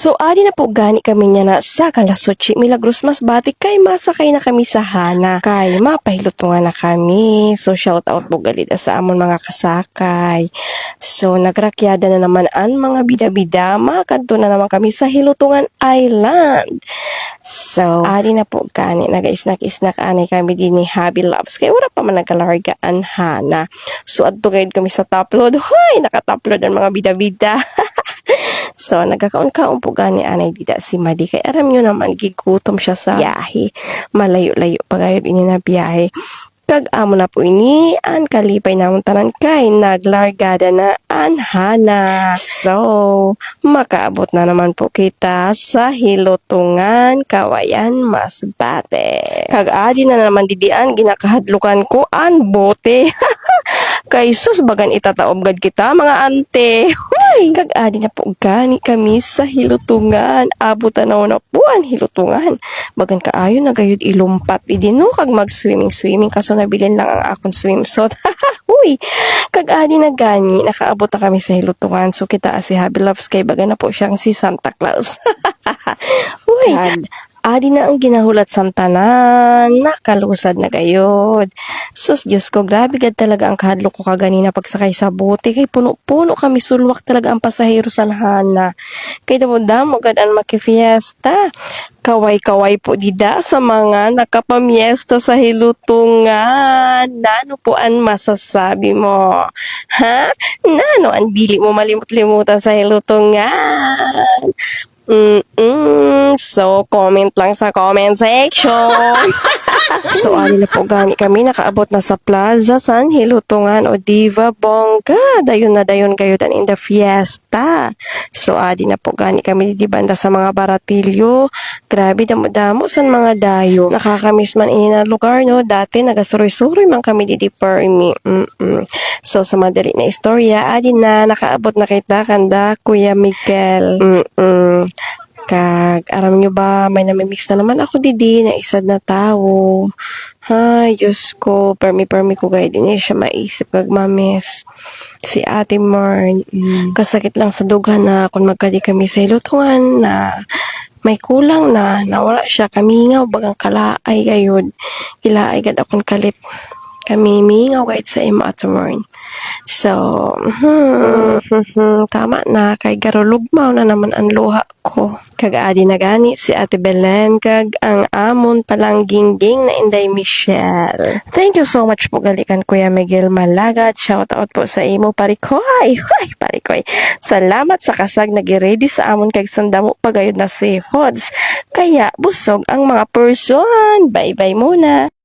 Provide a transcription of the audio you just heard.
So, adi na po gani kami niya na sa Kalasotsi Milagros mas batik kay masakay na kami sa Hana. Kay mapahilutungan na kami. So, shout out po galida sa amon mga kasakay. So, nagrakyada na naman ang mga bida-bida. Makanto na naman kami sa Hilutungan Island. So, adi na po gani. Naga-isnak-isnak anay kami din ni Happy Loves. Kaya wala pa man nagkalargaan Hana. So, adto guide kami sa top load. Hoy, nakatapload ang mga bida-bida. So, nagkakaon-kaon po gani anay dida si Madi. Kay aram nyo naman, gigutom siya sa biyahe. Malayo-layo pa kayo ini na biyahe. Kag amo na po ini, an kalipay namon tanan kay naglargada na an hana. So, makaabot na naman po kita sa hilutungan kawayan mas bate. Kag adi na naman didian ginakahadlukan ko an bote. kay sus bagan itataob kita mga ante. Hoy, kag adi na po gani kami sa hilutungan. Abot na na po ang hilutungan. Bagan kaayo na gayud ilumpat idi no kag mag swimming swimming kaso nabilin lang ang akong swimsuit. Uy, kag adi na gani nakaabot na kami sa hilutungan. So kita si Happy Loves kay baga na po siyang si Santa Claus. Uy, adi na ang ginahulat santanan, nakalusad na gayod. Sus, Diyos ko, grabe gad talaga ang kahadlo ko kaganina pagsakay sa bote. Kay puno-puno kami, sulwak talaga ang pasahero sa nahana. Kay damo-damo gad ang makifiesta. Kaway-kaway po dida sa mga nakapamiesta sa hilutungan. Nano po ang masasabi mo? Ha? Nano ang dili mo malimut-limutan sa hilutungan? Mm-mm. So, comment lang sa comment section. so, ali na po gani kami. Nakaabot na sa Plaza San Hilutungan o Diva Bongga. Dayon na dayon kayo dan in the fiesta. So, adi na po gani kami di banda sa mga baratilyo. Grabe, damo-damo san mga dayo. Nakakamiss man ini lugar, no? Dati, nagasuroy-suroy man kami di di permi. Mm-mm. So, sa madali na istorya, adi na, nakaabot na kita kanda, Kuya Miguel. Mm-mm. Kag, aram nyo ba, may namimix na naman ako didi na isad na tao. Ay, Diyos ko, permi-permi ko gaya din niya siya maisip kag mamis. Si Ate Marn, mm, kasakit lang sa dughan na kung magkadi kami sa ilutungan na may kulang na, nawala siya kamingaw bagang kalaay gayod. Ilaay gad akong kalit kami mingaw kahit sa imo at morn. So, hmm, tama na. Kay garulugmaw na naman ang luha ko. Kag adi na gani si Ate Belen kag ang amon palang gingging na Inday Michelle. Thank you so much po galikan Kuya Miguel Malaga. Shout out po sa imo parikoy. Hoy, parikoy. Salamat sa kasag nag-ready sa amon kag sandamo pagayod na seafoods. Kaya busog ang mga person. Bye-bye muna.